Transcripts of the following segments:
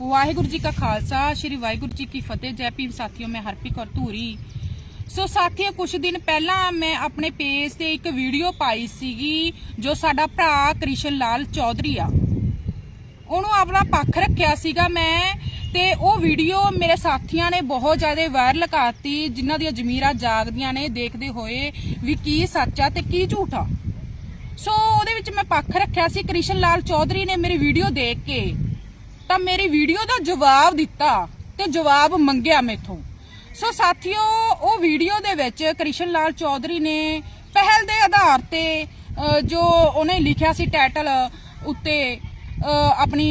ਵਾਹਿਗੁਰੂ ਜੀ ਕਾ ਖਾਲਸਾ, ਸ੍ਰੀ ਵਾਹਿਗੁਰੂ ਜੀ ਕੀ ਫਤਿਹ। ਜੈ ਭੀਮ ਸਾਥੀਓ, ਮੈਂ ਹਰਪ੍ਰੀਤ ਕੌਰ ਧੂਰੀ। ਸੋ ਸਾਥੀਓ ਕੁਝ ਦਿਨ ਪਹਿਲਾਂ ਮੈਂ ਆਪਣੇ ਪੇਜ ਤੇ ਇੱਕ ਵੀਡੀਓ ਪਾਈ ਸੀਗੀ, ਜੋ ਸਾਡਾ ਭਰਾ ਕ੍ਰਿਸ਼ਨ ਲਾਲ ਚੌਧਰੀ ਆ। ਉਹਨੂੰ ਆਪਣਾ ਪੱਖ ਰੱਖਿਆ ਸੀਗਾ ਮੈਂ, ਤੇ ਉਹ ਵੀਡੀਓ ਮੇਰੇ ਸਾਥੀਆਂ ਨੇ ਬਹੁਤ ਜ਼ਿਆਦਾ ਵਾਇਰਲ ਕਰਤੀ, ਜਿਨ੍ਹਾਂ ਦੀਆਂ ਜ਼ਮੀਰਾਂ ਜਾਗਦੀਆਂ ਨੇ, ਦੇਖਦੇ ਹੋਏ ਵੀ ਕੀ ਸੱਚ ਆ ਤੇ ਕੀ ਝੂਠ ਆ। ਸੋ ਉਹਦੇ ਵਿੱਚ ਮੈਂ ਪੱਖ ਰੱਖਿਆ ਸੀ, ਕ੍ਰਿਸ਼ਨ ਲਾਲ ਚੌਧਰੀ ਨੇ ਮੇਰੀ ਵੀਡੀਓ ਦੇਖ ਕੇ। ਤਾਂ ਮੇਰੀ ਵੀਡੀਓ ਦਾ ਜਵਾਬ ਦਿੱਤਾ ਤੇ ਜਵਾਬ ਮੰਗਿਆ ਮੈਥੋਂ। ਸੋ ਸਾਥੀਓ, ਉਹ ਵੀਡੀਓ ਦੇ ਵਿੱਚ ਕ੍ਰਿਸ਼ਨ ਲਾਲ ਚੌਧਰੀ ਨੇ ਪਹਿਲ ਦੇ ਆਧਾਰ ਤੇ ਜੋ ਉਹਨੇ ਲਿਖਿਆ ਸੀ ਟਾਈਟਲ ਉੱਤੇ ਆਪਣੀ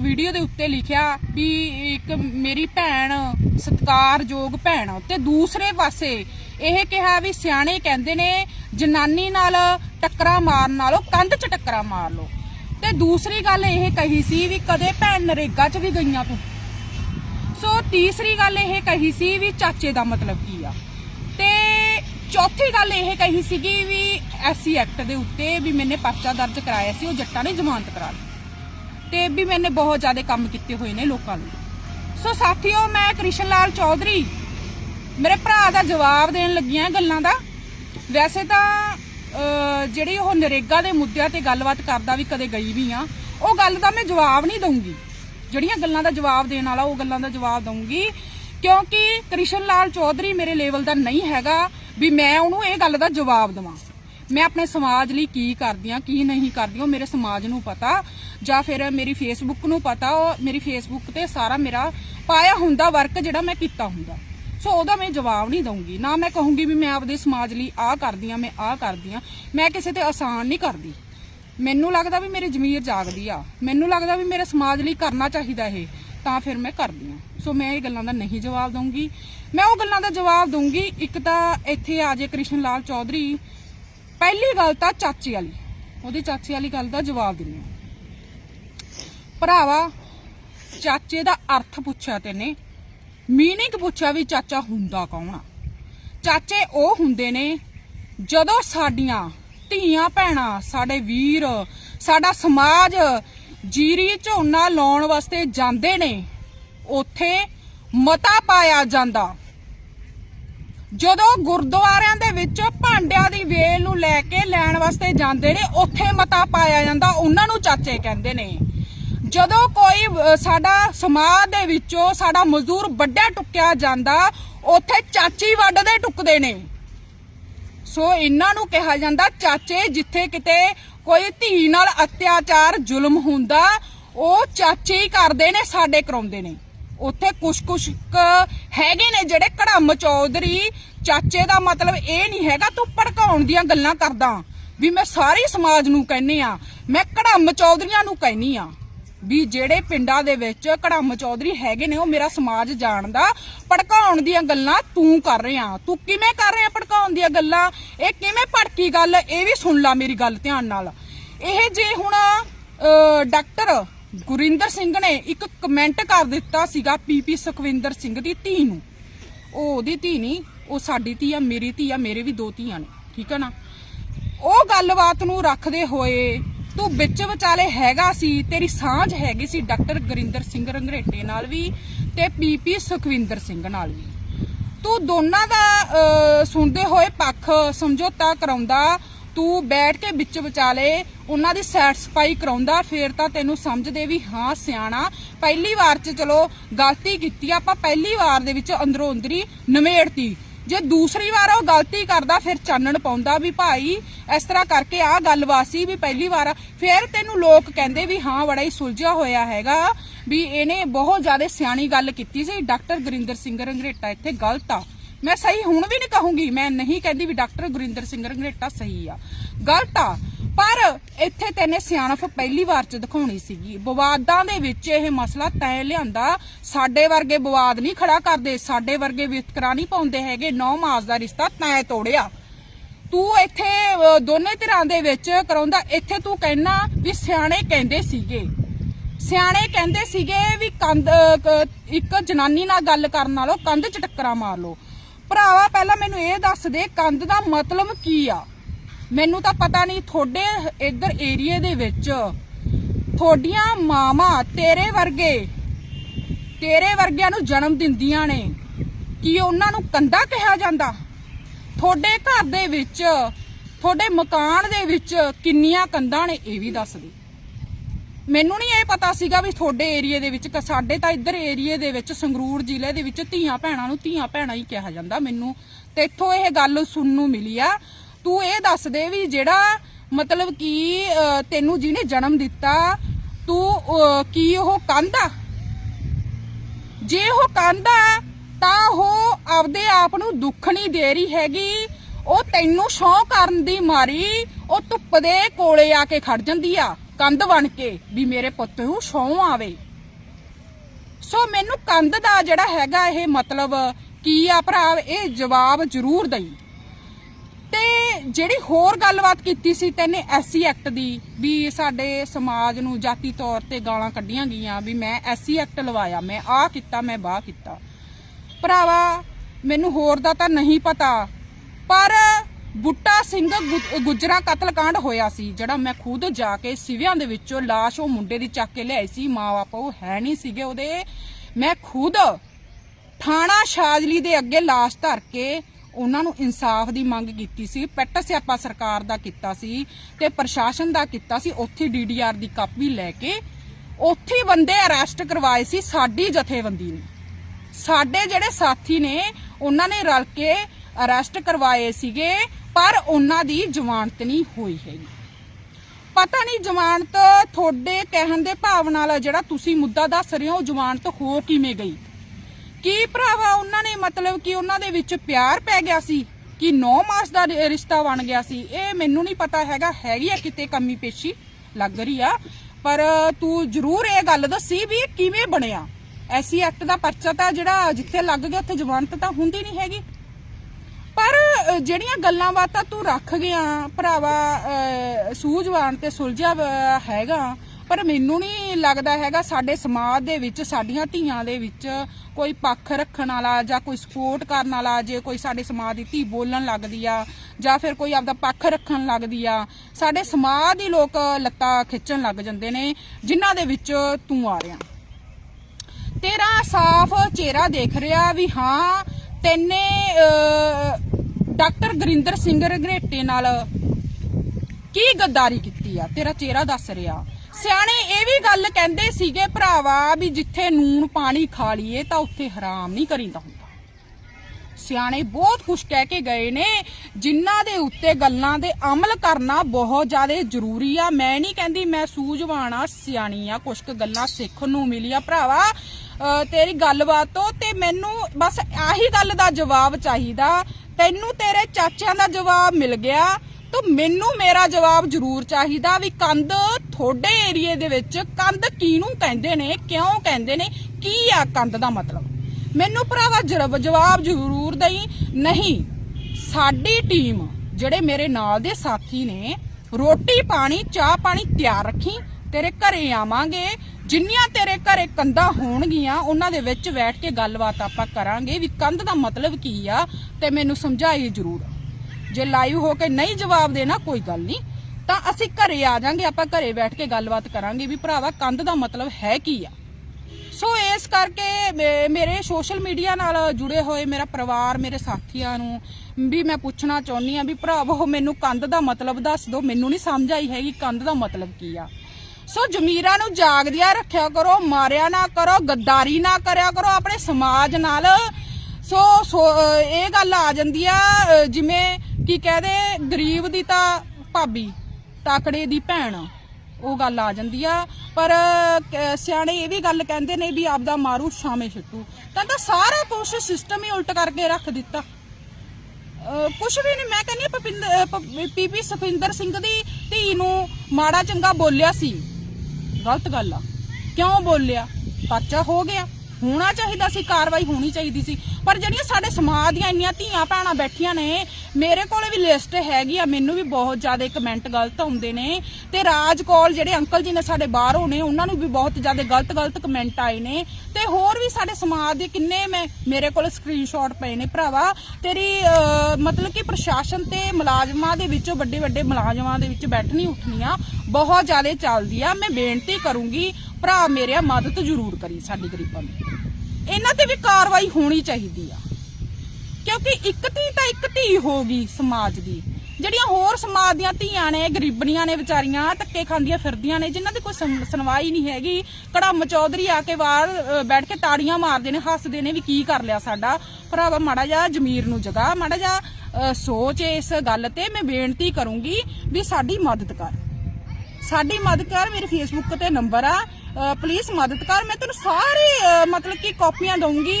ਵੀਡੀਓ ਦੇ ਉੱਤੇ ਲਿਖਿਆ ਵੀ ਇੱਕ ਮੇਰੀ ਭੈਣ, ਸਤਿਕਾਰਯੋਗ ਭੈਣ। ਤੇ ਦੂਸਰੇ ਪਾਸੇ ਇਹ ਕਿਹਾ ਵੀ ਸਿਆਣੇ ਕਹਿੰਦੇ ਨੇ, ਜਨਾਨੀ ਨਾਲ ਟੱਕਰਾ ਮਾਰਨ ਨਾਲੋਂ ਕੰਧ 'ਚ ਟੱਕਰਾ ਮਾਰ ਲਓ। ਤੇ ਦੂਸਰੀ ਗੱਲ ਇਹ ਕਹੀ ਸੀ ਵੀ ਕਦੇ ਭੈਣ ਨਰੇਗਾ 'ਚ ਵੀ ਗਈਆਂ ਤੂੰ। ਸੋ ਤੀਸਰੀ ਗੱਲ ਇਹ ਕਹੀ ਸੀ ਵੀ ਚਾਚੇ ਦਾ ਮਤਲਬ ਕੀ ਆ? ਤੇ ਚੌਥੀ ਗੱਲ ਇਹ ਕਹੀ ਸੀਗੀ ਵੀ ਐਸਸੀ ਐਕਟ ਦੇ ਉੱਤੇ ਵੀ ਮੈਨੇ ਪਰਚਾ ਦਰਜ ਕਰਾਇਆ ਸੀ, ਉਹ ਜੱਟਾਂ ਨੇ ਜ਼ਮਾਨਤ ਕਰਾ ਲਈ। ਤੇ ਵੀ ਮੈਨੇ ਬਹੁਤ ਜ਼ਿਆਦਾ ਕੰਮ ਕੀਤੇ ਹੋਏ ਨੇ ਲੋਕਾਂ ਲਈ ਸੋ ਸਾਥੀਓ, ਮੈਂ ਕ੍ਰਿਸ਼ਨ ਲਾਲ ਚੌਧਰੀ, ਮੇਰੇ ਭਰਾ ਦਾ ਜਵਾਬ ਦੇਣ ਲੱਗੀਆਂ ਗੱਲਾਂ ਦਾ। ਵੈਸੇ ਤਾਂ ਜਿਹੜੀ ਉਹ ਨਰੇਗਾ ਦੇ ਮੁੱਦਿਆਂ ਤੇ ਗੱਲਬਾਤ ਕਰਦਾ ਵੀ ਕਦੇ ਗਈ ਵੀ ਆ, ਉਹ ਗੱਲ ਦਾ ਮੈਂ ਜਵਾਬ ਨਹੀਂ ਦਊਂਗੀ। ਜਿਹੜੀਆਂ ਗੱਲਾਂ ਦਾ ਜਵਾਬ ਦੇਣ ਵਾਲਾ, ਉਹ ਗੱਲਾਂ ਦਾ ਜਵਾਬ ਦਊਂਗੀ। ਕਿਉਂਕਿ ਕ੍ਰਿਸ਼ਨ ਲਾਲ ਚੌਧਰੀ ਮੇਰੇ ਲੈਵਲ ਦਾ ਨਹੀਂ ਹੈਗਾ ਵੀ ਮੈਂ ਉਹਨੂੰ ਇਹ ਗੱਲ ਦਾ ਜਵਾਬ ਦਵਾਂ। ਮੈਂ ਆਪਣੇ ਸਮਾਜ ਲਈ ਕੀ ਕਰਦੀ ਆ, ਕੀ ਨਹੀਂ ਕਰਦੀ, ਉਹ ਮੇਰੇ ਸਮਾਜ ਨੂੰ ਪਤਾ, ਜਾਂ ਫਿਰ ਮੇਰੀ ਫੇਸਬੁੱਕ ਨੂੰ ਪਤਾ, ਉਹ ਮੇਰੀ ਫੇਸਬੁੱਕ ਤੇ ਸਾਰਾ ਮੇਰਾ ਪਾਇਆ ਹੁੰਦਾ ਵਰਕ ਜਿਹੜਾ ਮੈਂ ਕੀਤਾ ਹੁੰਦਾ। ਸੋ ਉਹਦਾ ਮੈਂ ਜਵਾਬ ਨਹੀਂ ਦਊਂਗੀ। ਨਾ ਮੈਂ ਕਹੂੰਗੀ ਵੀ ਮੈਂ ਆਪਦੇ ਸਮਾਜ ਲਈ ਆਹ ਕਰਦੀ ਆ ਮੈਂ ਆਹ ਕਰਦੀ ਆ ਮੈਂ ਕਿਸੇ ਤੇ ਆਸਾਨ ਨਹੀਂ ਕਰਦੀ। ਮੈਨੂੰ ਲੱਗਦਾ ਵੀ ਮੇਰੀ ਜ਼ਮੀਰ ਜਾਗਦੀ ਆ। ਮੈਨੂੰ ਲੱਗਦਾ ਵੀ ਮੇਰੇ ਸਮਾਜ ਲਈ ਕਰਨਾ ਚਾਹੀਦਾ ਇਹ, ਤਾਂ ਫਿਰ ਮੈਂ ਕਰਦੀ ਆ ਸੋ ਮੈਂ ਇਹ ਗੱਲਾਂ ਦਾ ਨਹੀਂ ਜਵਾਬ ਦਊਂਗੀ। ਮੈਂ ਉਹ ਗੱਲਾਂ ਦਾ ਜਵਾਬ ਦਊਂਗੀ, ਇੱਕ ਤਾਂ ਇੱਥੇ ਆ ਜੇ ਕ੍ਰਿਸ਼ਨ ਲਾਲ ਚੌਧਰੀ, ਪਹਿਲੀ ਗੱਲ ਤਾਂ ਚਾਚੇ ਵਾਲੀ। ਉਹਦੀ ਚਾਚੇ ਵਾਲੀ ਗੱਲ ਦਾ ਜਵਾਬ ਦਿੰਦੇ ਆ ਭਰਾਵਾ, ਚਾਚੇ ਦਾ ਅਰਥ ਪੁੱਛਿਆ ਤੈਨੇ। ਮੀਨਿੰਗ ਪੁੱਛਿਆ ਵੀ ਚਾਚਾ ਹੁੰਦਾ ਕੌਣ ਆ? ਚਾਚੇ ਉਹ ਹੁੰਦੇ ਨੇ ਜਦੋਂ ਸਾਡੀਆਂ ਧੀਆਂ ਭੈਣਾਂ, ਸਾਡੇ ਵੀਰ, ਸਾਡਾ ਸਮਾਜ ਜੀਰੀ ਝੋਨਾ ਲਾਉਣ ਵਾਸਤੇ ਜਾਂਦੇ ਨੇ, ਉੱਥੇ ਮਤਾ ਪਾਇਆ ਜਾਂਦਾ। ਜਦੋਂ ਗੁਰਦੁਆਰਿਆਂ ਦੇ ਵਿੱਚ ਭਾਂਡਿਆਂ ਦੀ ਵੇਲ ਨੂੰ ਲੈ ਕੇ ਲੈਣ ਵਾਸਤੇ ਜਾਂਦੇ ਨੇ, ਉੱਥੇ ਮਤਾ ਪਾਇਆ ਜਾਂਦਾ, ਉਹਨਾਂ ਨੂੰ ਚਾਚੇ ਕਹਿੰਦੇ ਨੇ। ਜਦੋਂ ਕੋਈ ਸਾਡਾ ਸਮਾਜ ਦੇ ਵਿੱਚੋਂ ਸਾਡਾ ਮਜ਼ਦੂਰ ਵੱਡਿਆ ਟੁੱਕਿਆ ਜਾਂਦਾ, ਉੱਥੇ ਚਾਚੀ ਵੱਢਦੇ ਟੁੱਕਦੇ ਨੇ। ਸੋ ਇਹਨਾਂ ਨੂੰ ਕਿਹਾ ਜਾਂਦਾ, ਚਾਚੇ ਜਿੱਥੇ ਕਿਤੇ ਕੋਈ ਧੀ ਨਾਲ ਅਤਿਆਚਾਰ, ਜ਼ੁਲਮ ਹੁੰਦਾ, ਉਹ ਚਾਚੇ ਹੀ ਕਰਦੇ ਨੇ, ਸਾਡੇ ਕਰਾਉਂਦੇ ਨੇ। ਉੱਥੇ ਕੁਛ ਕੁਛ ਹੈਗੇ ਨੇ ਜਿਹੜੇ ਕੜਮ ਚੌਧਰੀ, ਚਾਚੇ ਦਾ ਮਤਲਬ ਇਹ ਨਹੀਂ ਹੈਗਾ, ਤੂੰ ਭੜਕਾਉਣ ਦੀਆਂ ਗੱਲਾਂ ਕਰਦਾ। ਵੀ ਮੈਂ ਸਾਰੇ ਸਮਾਜ ਨੂੰ ਕਹਿੰਨੀ ਆ ਮੈਂ ਕੜਮ ਚੌਧਰੀਆਂ ਨੂੰ ਕਹਿੰਨੀ ਆ ਵੀ ਜਿਹੜੇ ਪਿੰਡਾਂ ਦੇ ਵਿੱਚ ਕੜਮ ਚੌਧਰੀ ਹੈਗੇ ਨੇ, ਉਹ ਮੇਰਾ ਸਮਾਜ ਜਾਣਦਾ। ਭੜਕਾਉਣ ਦੀਆਂ ਗੱਲਾਂ ਤੂੰ ਕਰ ਰਿਹਾ। ਤੂੰ ਕਿਵੇਂ ਕਰ ਰਿਹਾ ਭੜਕਾਉਣ ਦੀਆਂ ਗੱਲਾਂ? ਇਹ ਕਿਵੇਂ ਭੜਕੀ ਗੱਲ? ਇਹ ਵੀ ਸੁਣ ਲੈ ਮੇਰੀ ਗੱਲ ਧਿਆਨ ਨਾਲ। ਇਹ ਜੇ ਹੁਣ ਡਾਕਟਰ ਗੁਰਿੰਦਰ ਸਿੰਘ ਨੇ ਇੱਕ ਕਮੈਂਟ ਕਰ ਦਿੱਤਾ ਸੀਗਾ ਪੀਪੀ ਸੁਖਵਿੰਦਰ ਸਿੰਘ ਦੀ ਧੀ ਨੂੰ। ਉਹ ਉਹਦੀ ਧੀ ਨਹੀਂ, ਉਹ ਸਾਡੀ ਧੀ ਆ, ਮੇਰੀ ਧੀ ਆ, ਮੇਰੇ ਵੀ ਦੋ ਧੀਆਂ ਨੇ। ਠੀਕ ਹੈ ਨਾ? ਉਹ ਗੱਲਬਾਤ ਨੂੰ ਰੱਖਦੇ ਹੋਏ ਤੂੰ ਵਿੱਚ ਵਿਚਾਲੇ ਹੈਗਾ ਸੀ, ਤੇਰੀ ਸਾਂਝ ਹੈਗੀ ਸੀ ਡਾਕਟਰ ਗੁਰਿੰਦਰ ਸਿੰਘ ਰੰਗਰੇਟੇ ਨਾਲ ਵੀ ਤੇ ਪੀਪੀ ਸੁਖਵਿੰਦਰ ਸਿੰਘ ਨਾਲ ਵੀ। ਤੂੰ ਦੋਨਾਂ ਦਾ ਸੁਣਦੇ ਹੋਏ ਪੱਖ ਸਮਝੌਤਾ ਕਰਾਉਂਦਾ, ਤੂੰ ਬੈਠ ਕੇ ਵਿੱਚ ਵਿਚਾਲੇ ਉਹਨਾਂ ਦੀ ਸੈਟੀਸਫਾਈ ਕਰਾਉਂਦਾ, ਫੇਰ ਤਾਂ ਤੈਨੂੰ ਸਮਝਦੇ ਵੀ ਹਾਂ ਸਿਆਣਾ। ਪਹਿਲੀ ਵਾਰ 'ਚ ਚਲੋ ਗਲਤੀ ਕੀਤੀ, ਆਪਾਂ ਪਹਿਲੀ ਵਾਰ ਦੇ ਵਿੱਚ ਅੰਦਰੋਂ ਅੰਦਰੀ ਨਿਮੇੜਤੀ ਜੇ ਦੂਸਰੀ ਵਾਰ ਉਹ ਗਲਤੀ ਕਰਦਾ, ਫਿਰ ਚਾਨਣ ਪਾਉਂਦਾ ਵੀ ਭਾਈ ਇਸ ਤਰ੍ਹਾਂ ਕਰਕੇ ਆਹ ਗੱਲਬਾਤ ਸੀ ਵੀ ਪਹਿਲੀ ਵਾਰ ਫਿਰ ਤੈਨੂੰ ਲੋਕ ਕਹਿੰਦੇ ਵੀ ਹਾਂ, ਬੜਾ ਹੀ ਸੁਲਝਿਆ ਹੋਇਆ ਹੈਗਾ, ਵੀ ਇਹਨੇ ਬਹੁਤ ਜ਼ਿਆਦਾ ਸਿਆਣੀ ਗੱਲ ਕੀਤੀ ਸੀ, ਡਾਕਟਰ ਗੁਰਿੰਦਰ ਸਿੰਘ ਰੰਗਰੇਟਾ, ਇੱਥੇ ਗਲਤ ਆ। ਮੈਂ ਸਹੀ ਹੁਣ ਵੀ ਨਹੀਂ ਕਹੂੰਗੀ, ਮੈਂ ਨਹੀਂ ਕਹਿੰਦੀ ਵੀ ਡਾਕਟਰ ਗੁਰਿੰਦਰ ਸਿੰਘ ਰੰਗਰੇਟਾ ਸਹੀ ਆ। ਗਲਤ ਆ, ਪਰ ਇੱਥੇ ਤੈਨੇ ਸਿਆਣਫ ਪਹਿਲੀ ਵਾਰ ਚ ਦਿਖਾਉਣੀ ਸੀਗੀ। ਵਿਵਾਦਾਂ ਦੇ ਵਿੱਚ ਇਹ ਮਸਲਾ ਤੈਅ ਲਿਆਂਦਾ, ਸਾਡੇ ਵਰਗੇ ਵਿਵਾਦ ਨਹੀਂ ਖੜਾ ਕਰਦੇ, ਸਾਡੇ ਵਰਗੇ ਵਿਤਕਰਾ ਨਹੀਂ ਪਾਉਂਦੇ ਹੈਗੇ, ਨੌ ਮਾਸ ਦਾ ਰਿਸ਼ਤਾ ਤੈ ਤੋੜਿਆ। ਤੂੰ ਇੱਥੇ ਦੋਨੇ ਧਿਰਾਂ ਦੇ ਵਿੱਚ ਕਰਾਉਂਦਾ, ਇੱਥੇ ਤੂੰ ਕਹਿਣਾ ਵੀ ਸਿਆਣੇ ਕਹਿੰਦੇ ਸੀਗੇ। ਸਿਆਣੇ ਕਹਿੰਦੇ ਸੀਗੇ ਵੀ ਕੰਧ ਇੱਕ ਜਨਾਨੀ ਨਾਲ ਗੱਲ ਕਰਨ ਨਾਲੋਂ ਕੰਧ 'ਚ ਟੱਕਰਾਂ ਮਾਰ ਲਓ। ਭਰਾਵਾ, ਪਹਿਲਾਂ ਮੈਨੂੰ ਇਹ ਦੱਸ ਦੇ, ਕੰਧ ਦਾ ਮਤਲਬ ਕੀ ਆ? ਮੈਨੂੰ ਤਾਂ ਪਤਾ ਨਹੀਂ, ਤੁਹਾਡੇ ਇੱਧਰ ਏਰੀਏ ਦੇ ਵਿੱਚ ਤੁਹਾਡੀਆਂ ਮਾਵਾਂ ਤੇਰੇ ਵਰਗੇ, ਤੇਰੇ ਵਰਗਿਆਂ ਨੂੰ ਜਨਮ ਦਿੰਦੀਆਂ ਨੇ। ਕੀ ਉਹਨਾਂ ਨੂੰ ਕੰਦਾ ਕਿਹਾ ਜਾਂਦਾ? ਤੁਹਾਡੇ ਘਰ ਦੇ ਵਿੱਚ, ਤੁਹਾਡੇ ਮਕਾਨ ਦੇ ਵਿੱਚ ਕਿੰਨੀਆਂ ਕੰਧਾਂ ਨੇ ਇਹ ਵੀ ਦੱਸ ਦੇ ਮੈਨੂੰ ਨਹੀਂ ਇਹ ਪਤਾ ਸੀਗਾ ਵੀ ਤੁਹਾਡੇ ਏਰੀਏ ਦੇ ਵਿੱਚ, ਸਾਡੇ ਤਾਂ ਇੱਧਰ ਏਰੀਏ ਦੇ ਵਿੱਚ, ਸੰਗਰੂਰ ਜ਼ਿਲ੍ਹੇ ਦੇ ਵਿੱਚ ਧੀਆਂ ਭੈਣਾਂ ਨੂੰ ਧੀਆਂ ਭੈਣਾਂ ਹੀ ਕਿਹਾ ਜਾਂਦਾ ਮੈਨੂੰ। ਤੇ ਇੱਥੋਂ ਇਹ ਗੱਲ ਸੁਣਨ ਨੂੰ ਮਿਲੀ ਆ। ਤੂੰ ਇਹ ਦੱਸ ਦੇ ਵੀ ਜਿਹੜਾ ਮਤਲਬ ਕਿ ਤੈਨੂੰ ਜਿਹਨੇ ਜਨਮ ਦਿੱਤਾ, ਤੂੰ ਕੀ ਉਹ ਕੰਧਾ ਜੇ ਉਹ ਕੰਧਾ ਤਾਂ ਉਹ ਆਪਦੇ ਆਪ ਨੂੰ ਦੁੱਖ ਨਹੀਂ ਦੇ ਰਹੀ ਹੈਗੀ। ਉਹ ਤੈਨੂੰ ਸ਼ੌਂ ਕਰਨ ਦੀ ਮਾਰੀ, ਉਹ ਧੁੱਪ ਦੇ ਕੋਲੇ ਆ ਕੇ ਖੜ ਜਾਂਦੀ ਆ, ਕੰਧ ਬਣ ਕੇ, ਵੀ ਮੇਰੇ ਪੁੱਤ ਨੂੰ ਛਾਂ ਆਵੇ। ਸੋ ਮੈਨੂੰ ਕੰਧ ਦਾ ਜਿਹੜਾ ਹੈਗਾ ਇਹ ਮਤਲਬ, ਕੀ ਆ ਭਰਾ, ਇਹ ਜਵਾਬ ਜ਼ਰੂਰ ਦਈ। ਤੇ ਜਿਹੜੀ ਹੋਰ ਗੱਲਬਾਤ ਕੀਤੀ ਸੀ ਤੈਨੇ ਐਸਸੀ ਐਕਟ ਦੀ, ਵੀ ਸਾਡੇ ਸਮਾਜ ਨੂੰ ਜਾਤੀ ਤੌਰ ਤੇ ਗਾਲਾਂ ਕੱਢੀਆਂ ਗਈਆਂ, ਵੀ ਮੈਂ ਐਸਸੀ ਐਕਟ ਲਵਾਇਆ, ਮੈਂ ਆਹ ਕੀਤਾ, ਮੈਂ ਬਾਹ ਕੀਤਾ। ਭਰਾਵਾ, ਮੈਨੂੰ ਹੋਰ ਦਾ ਤਾਂ ਨਹੀਂ ਪਤਾ। ਪਰ ਬੁੱਟਾ ਸਿੰਘ ਗੁ- ਗੁੱਜਰਾਂ ਕਤਲकांड ਹੋਇਆ ਸੀ, ਜਿਹੜਾ ਮੈਂ ਖੁਦ ਜਾ ਕੇ ਸਿਵਿਆਂ ਦੇ ਵਿੱਚੋਂ ਲਾਸ਼ ਉਹ ਮੁੰਡੇ ਦੀ ਚੱਕ ਕੇ ਲਿਆਈ ਸੀ। ਮਾਂ-ਬਾਪ ਉਹ ਹੈ ਨਹੀਂ ਸੀਗੇ ਉਹਦੇ। ਮੈਂ ਖੁਦ ਥਾਣਾ ਸ਼ਾਜਲੀ ਦੇ ਅੱਗੇ ਲਾਸ਼ ਧਰ ਕੇ ਉਹਨਾਂ ਨੂੰ ਇਨਸਾਫ ਦੀ ਮੰਗ ਕੀਤੀ ਸੀ, ਪੈਟ ਸਿਆਪਾ ਸਰਕਾਰ ਦਾ ਕੀਤਾ ਸੀ ਤੇ ਪ੍ਰਸ਼ਾਸਨ ਦਾ ਕੀਤਾ ਸੀ। ਉੱਥੇ ਡੀਡੀਆਰ ਦੀ ਕਾਪੀ ਲੈ ਕੇ ਉੱਥੇ ਬੰਦੇ ਅਰੈਸਟ ਕਰਵਾਏ ਸੀ, ਸਾਡੀ ਜਥੇਬੰਦੀ ਨੇ। ਸਾਡੇ ਜਿਹੜੇ ਸਾਥੀ ਨੇ, ਉਹਨਾਂ ਨੇ ਰਲ ਕੇ ਅਰੈਸਟ ਕਰਵਾਏ ਸੀਗੇ, ਪਰ ਉਹਨਾਂ ਦੀ ਜ਼ਮਾਨਤ ਨਹੀਂ ਹੋਈ ਹੈਗੀ। ਪਤਾ ਨਹੀਂ ਜ਼ਮਾਨਤ ਤੁਹਾਡੇ ਕਹਿਣ ਦੇ ਭਾਵ ਨਾਲ ਜਿਹੜਾ ਤੁਸੀਂ ਮੁੱਦਾ ਦੱਸ ਰਹੇ ਹੋ, ਜ਼ਮਾਨਤ ਹੋ ਕਿਵੇਂ ਗਈ? ਕੀ ਭਰਾਵਾ, ਉਹਨਾਂ ਨੇ ਮਤਲਬ ਕਿ ਉਹਨਾਂ ਦੇ ਵਿੱਚ ਪਿਆਰ ਪੈ ਗਿਆ ਸੀ? ਕਿ 9 ਮਾਸ ਦਾ ਰਿਸ਼ਤਾ ਬਣ ਗਿਆ ਸੀ? ਇਹ ਮੈਨੂੰ ਨਹੀਂ ਪਤਾ ਹੈਗਾ, ਹੈਗੀ ਆ ਕਿਤੇ ਕਮੀ ਪੇਸ਼ੀ ਲੱਗ ਰਹੀ ਆ, ਪਰ ਤੂੰ ਜ਼ਰੂਰ ਇਹ ਗੱਲ ਦੱਸੀ ਵੀ ਕਿਵੇਂ ਬਣਿਆ? ਐਸੀ ਐਕਟ ਦਾ ਪਰਚਾ ਤਾਂ ਜਿਹੜਾ ਜਿੱਥੇ ਲੱਗ ਗਿਆ ਉੱਥੇ ਜ਼ਮਾਨਤ ਤਾਂ ਹੁੰਦੀ ਨਹੀਂ ਹੈਗੀ। ਪਰ ਜਿਹੜੀਆਂ ਗੱਲਾਂ ਬਾਤਾਂ ਤੂੰ ਰੱਖ ਗਿਆ, ਭਰਾਵਾ ਸੂਝਵਾਨ ਤੇ ਸੁਲਝਿਆ ਹੈਗਾ, ਪਰ ਮੈਨੂੰ ਨਹੀਂ ਲੱਗਦਾ ਹੈਗਾ ਸਾਡੇ ਸਮਾਜ ਦੇ ਵਿੱਚ, ਸਾਡੀਆਂ ਧੀਆਂ ਦੇ ਵਿੱਚ ਕੋਈ ਪੱਖ ਰੱਖਣ ਵਾਲਾ ਜਾਂ ਕੋਈ ਸਪੋਰਟ ਕਰਨ ਵਾਲਾ ਜੇ ਕੋਈ ਸਾਡੇ ਸਮਾਜ ਦੀ ਧੀ ਬੋਲਣ ਲੱਗਦੀ ਆ ਜਾਂ ਫਿਰ ਕੋਈ ਆਪਦਾ ਪੱਖ ਰੱਖਣ ਲੱਗਦੀ ਆ, ਸਾਡੇ ਸਮਾਜ ਦੀ ਲੋਕ ਲੱਤਾਂ ਖਿੱਚਣ ਲੱਗ ਜਾਂਦੇ ਨੇ, ਜਿਨ੍ਹਾਂ ਦੇ ਵਿੱਚ ਤੂੰ ਆ ਰਿਹਾ। ਤੇਰਾ ਸਾਫ਼ ਚਿਹਰਾ ਦੇਖ ਰਿਹਾ ਵੀ ਹਾਂ ਤੈਨੇ ਅਹ, ਡਾਕਟਰ ਗੁਰਿੰਦਰ ਸਿੰਘ ਰਗਰੇਟੇ ਨਾਲ ਕੀ ਗੱਦਾਰੀ ਕੀਤੀ ਆ? ਤੇਰਾ ਚਿਹਰਾ ਦੱਸ ਰਿਹਾ। ਸਿਆਣੇ ਇਹ ਵੀ ਗੱਲ ਕਹਿੰਦੇ ਸੀਗੇ ਭਰਾਵਾ ਵੀ ਜਿੱਥੇ ਨੂਨ ਪਾਣੀ ਖਾ ਲਈਏ ਤਾਂ ਉੱਥੇ ਹਰਾਮ ਨਹੀਂ ਕਰੀਦਾ ਹੁੰਦਾ। ਸਿਆਣੇ ਬਹੁਤ ਕੁਝ ਕਹਿ ਕੇ ਗਏ ਨੇ, ਜਿਨ੍ਹਾਂ ਦੇ ਉੱਤੇ ਗੱਲਾਂ ਦੇ ਅਮਲ ਕਰਨਾ ਬਹੁਤ ਜ਼ਿਆਦਾ ਜ਼ਰੂਰੀ ਆ। ਮੈਂ ਨਹੀਂ ਕਹਿੰਦੀ ਮੈਂ ਸੂਝਵਾਣਾ ਸਿਆਣੀ ਆ ਕੁਝ ਕੁ ਗੱਲਾਂ ਸਿੱਖਣ ਨੂੰ ਮਿਲੀਆਂ ਭਰਾਵਾ। ਤੇਰੀ ਗੱਲਬਾਤ ਤੋਂ ਤੇ ਮੈਨੂੰ ਬਸ ਆਹੀ ਗੱਲ ਦਾ ਜਵਾਬ ਚਾਹੀਦਾ, ਤੈਨੂੰ ਤੇਰੇ ਚਾਚਿਆਂ ਦਾ ਜਵਾਬ ਮਿਲ ਗਿਆ, ਤੋ ਮੈਨੂੰ ਮੇਰਾ ਜਵਾਬ ਜ਼ਰੂਰ ਚਾਹੀਦਾ ਵੀ ਕੰਧ ਤੁਹਾਡੇ ਏਰੀਏ ਦੇ ਵਿੱਚ ਕੰਧ ਕਿਹਨੂੰ ਕਹਿੰਦੇ ਨੇ, ਕਿਉਂ ਕਹਿੰਦੇ ਨੇ, ਕੀ ਆ ਕੰਧ ਦਾ ਮਤਲਬ? ਮੈਨੂੰ ਭਰਾਵਾ ਜਰਬ ਜਵਾਬ ਜ਼ਰੂਰ ਦੇਈ, ਨਹੀਂ। ਸਾਡੀ ਟੀਮ, ਜਿਹੜੇ ਮੇਰੇ ਨਾਲ ਦੇ ਸਾਥੀ ਨੇ, ਰੋਟੀ ਪਾਣੀ, ਚਾਹ ਪਾਣੀ ਤਿਆਰ ਰੱਖੀ, ਤੇਰੇ ਘਰੇ ਆਵਾਂਗੇ। ਜਿੰਨੀਆਂ ਤੇਰੇ ਘਰੇ ਕੰਧਾਂ ਹੋਣਗੀਆਂ, ਉਹਨਾਂ ਦੇ ਵਿੱਚ ਬੈਠ ਕੇ ਗੱਲਬਾਤ ਆਪਾਂ ਕਰਾਂਗੇ। ਵੀ ਕੰਧ ਦਾ ਮਤਲਬ ਕੀ ਆ, ਤੇ ਮੈਨੂੰ ਸਮਝਾਈ ਜ਼ਰੂਰ। ਜੇ ਲਾਈਵ ਹੋ ਕੇ ਨਹੀਂ ਜਵਾਬ ਦੇਣਾ, ਕੋਈ ਗੱਲ ਨਹੀਂ। ਤਾਂ ਅਸੀਂ ਘਰੇ ਆ ਜਾਾਂਗੇ, ਆਪਾਂ ਘਰੇ ਬੈਠ ਕੇ ਗੱਲਬਾਤ ਕਰਾਂਗੇ ਵੀ ਭਰਾਵਾ ਕੰਧ ਦਾ ਮਤਲਬ ਹੈ ਕੀ ਆ। ਸੋ ਇਸ ਕਰਕੇ ਮੇਰੇ ਸੋਸ਼ਲ ਮੀਡੀਆ ਨਾਲ ਜੁੜੇ ਹੋਏ ਮੇਰਾ ਪਰਿਵਾਰ, ਮੇਰੇ ਸਾਥੀਆਂ ਨੂੰ ਵੀ ਮੈਂ ਪੁੱਛਣਾ ਚਾਹੁੰਦੀ ਆ ਵੀ ਭਰਾਵੋ, ਮੈਨੂੰ ਕੰਧ ਦਾ ਮਤਲਬ ਦੱਸ ਦਿਓ। ਮੈਨੂੰ ਨਹੀਂ ਸਮਝ ਆਈ ਹੈਗੀ ਕੰਧ ਦਾ ਮਤਲਬ ਕੀ ਆ। ਸੋ ਜ਼ਮੀਰਾਂ ਨੂੰ ਜਾਗਦਿਆਂ ਰੱਖਿਆ ਕਰੋ, ਮਾਰਿਆ ਨਾ ਕਰੋ, ਗੱਦਾਰੀ ਨਾ ਕਰਿਆ ਕਰੋ, ਆਪਣੇ ਸਮਾਜ ਨਾਲ। ਸੋ ਸੋ- ਇਹ ਗੱਲ ਆ ਜਾਂਦੀ ਆ, ਅਹ, ਜਿਵੇਂ ਕੀ ਕਹਦੇ ਗਰੀਬ ਦੀ ਤਾਂ ਭਾਬੀ, ਤਾਕੜੇ ਦੀ ਭੈਣ। ਉਹ ਗੱਲ ਆ ਜਾਂਦੀ ਆ। ਪਰ ਸਿਆਣੇ ਇਹ ਵੀ ਗੱਲ ਕਹਿੰਦੇ ਨੇ ਵੀ ਆਪਦਾ ਮਾਰੂ ਸ਼ਾਮੇ ਛੱਟੂ। ਤਾਂ ਤਾਂ ਸਾਰਾ ਕੁਝ ਸਿਸਟਮ ਹੀ ਉਲਟ ਕਰਕੇ ਰੱਖ ਦਿੱਤਾ। ਕੁਝ ਵੀ ਨਹੀਂ, ਮੈਂ ਕਹਿੰਦੀ ਪੀਪੀ ਸੁਖਿੰਦਰ ਸਿੰਘ ਦੀ ਧੀ ਨੂੰ ਮਾੜਾ ਚੰਗਾ ਬੋਲਿਆ ਸੀ। ਗਲਤ ਗੱਲ ਆ। ਕਿਉਂ ਬੋਲਿਆ? ਪਰਚਾ ਹੋ ਗਿਆ। ਹੋਣਾ ਚਾਹੀਦਾ ਸੀ ਕਾਰਵਾਈ ਹੋਣੀ ਚਾਹੀਦੀ ਸੀ। ਪਰ ਜਿਹੜੀਆਂ ਸਾਡੇ ਸਮਾਜ ਦੀਆਂ ਇੰਨੀਆਂ ਧੀਆਂ ਭੈਣਾਂ ਬੈਠੀਆਂ ਨੇ ਮੇਰੇ ਕੋਲੇ ਵੀ ਲਿਸਟ ਹੈਗੀ ਆ ਮੈਨੂੰ ਵੀ ਬਹੁਤ ਜ਼ਿਆਦਾ ਕਮੈਂਟ ਗਲਤ ਆਉਂਦੇ ਨੇ। ਤੇ ਰਾਜ ਕੌਲ ਜਿਹੜੇ ਅੰਕਲ ਜੀ ਨੇ ਸਾਡੇ ਬਾਹਰੋਂ ਨੇ ਉਹਨਾਂ ਨੂੰ ਵੀ ਬਹੁਤ ਜ਼ਿਆਦਾ ਗਲਤ ਗਲਤ ਕਮੈਂਟ ਆਏ ਨੇ। ਤੇ ਹੋਰ ਵੀ ਸਾਡੇ ਸਮਾਜ ਦੇ ਕਿੰਨੇ ਮੈਂ ਮੇਰੇ ਕੋਲ ਸਕਰੀਨਸ਼ਾਟ ਪਏ ਨੇ ਭਰਾਵਾ। ਤੇਰੀ ਅਹ, ਮਤਲਬ ਕਿ ਪ੍ਰਸ਼ਾਸਨ ਤੇ ਮੁਲਾਜ਼ਮਾਂ ਦੇ ਵਿੱਚੋਂ ਵੱਡੇ ਵੱਡੇ ਮੁਲਾਜ਼ਮਾਂ ਦੇ ਵਿੱਚ ਬੈਠਣੀ ਉੱਠਣੀਆਂ ਬਹੁਤ ਜ਼ਿਆਦਾ ਚੱਲਦੀ ਆ। ਮੈਂ ਬੇਨਤੀ ਕਰੂੰਗੀ ਭਰਾ ਮੇਰੇ ਮਦਦ ਜ਼ਰੂਰ ਕਰੀ ਸਾਡੀ ਗਰੀਬਾਂ ਦੀ। ਇਹਨਾਂ ਤੇ ਵੀ ਕਾਰਵਾਈ ਹੋਣੀ ਚਾਹੀਦੀ ਆ। ਕਿਉਂਕਿ ਇੱਕ ਧੀ ਤਾਂ ਇੱਕ ਧੀ ਹੋਗੀ ਸਮਾਜ ਦੀ। ਜਿਹੜੀਆਂ ਹੋਰ ਸਮਾਜ ਦੀਆਂ ਧੀਆਂ ਨੇ ਗਰੀਬਣੀਆਂ ਨੇ ਵਿਚਾਰੀਆਂ ਧੱਕੇ ਖਾਂਦੀਆਂ ਫਿਰਦੀਆਂ ਨੇ ਜਿਨ੍ਹਾਂ ਦੀ ਕੋਈ ਸੁਣਵਾਈ ਨਹੀਂ ਹੈਗੀ। ਕੜਮ ਚੌਧਰੀ ਆ ਕੇ ਬਾਹਰ ਬੈਠ ਕੇ ਤਾੜੀਆਂ ਮਾਰਦੇ ਨੇ ਹੱਸਦੇ ਨੇ ਵੀ ਕੀ ਕਰ ਲਿਆ ਸਾਡਾ। ਭਰਾਵਾ ਮਾੜਾ ਜਿਹਾ ਜ਼ਮੀਰ ਨੂੰ ਜਗਾ ਮਾੜਾ ਜਿਹਾ ਅ, ਸੋਚ ਇਸ ਗੱਲ ਤੇ ਮੈਂ ਬੇਨਤੀ ਕਰੂੰਗੀ ਵੀ ਸਾਡੀ ਮਦਦ ਕਰ। ਸਾਡੀ ਮਦਦ ਕਰ, ਮੇਰੇ ਫੇਸਬੁੱਕ ਤੇ ਨੰਬਰ ਆ। ਪਲੀਜ਼ ਮਦਦ ਕਰ। ਮੈਂ ਤੈਨੂੰ ਸਾਰੇ ਮਤਲਬ ਕਿ ਕਾਪੀਆਂ ਦਊਂਗੀ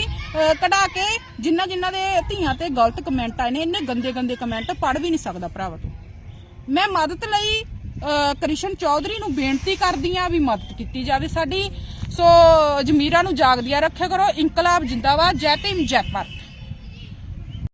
ਕਢਾ ਕੇ ਜਿਨ੍ਹਾਂ ਜਿਨ੍ਹਾਂ ਦੇ ਧੀਆਂ ਤੇ ਗਲਤ ਕਮੈਂਟ ਆਏ ਨੇ, ਇੰਨੇ ਗੰਦੇ ਗੰਦੇ ਕਮੈਂਟ ਪੜ ਵੀ ਨਹੀਂ ਸਕਦਾ ਭਰਾਵਾ ਤੂੰ। ਮੈਂ ਮਦਦ ਲਈ ਕ੍ਰਿਸ਼ਨ ਚੌਧਰੀ ਨੂੰ ਬੇਨਤੀ ਕਰਦੀ ਆ ਵੀ ਮਦਦ ਕੀਤੀ ਜਾਵੇ ਸਾਡੀ। ਸੋ ਜ਼ਮੀਰਾਂ ਨੂੰ ਜਾਗਦਿਆ ਰੱਖਿਆ ਕਰੋ। ਇਨਕਲਾਬ ਜਿੰਦਾਬਾਦ। ਜੈ ਭੀਮ, ਜੈ ਭਾਰਤ।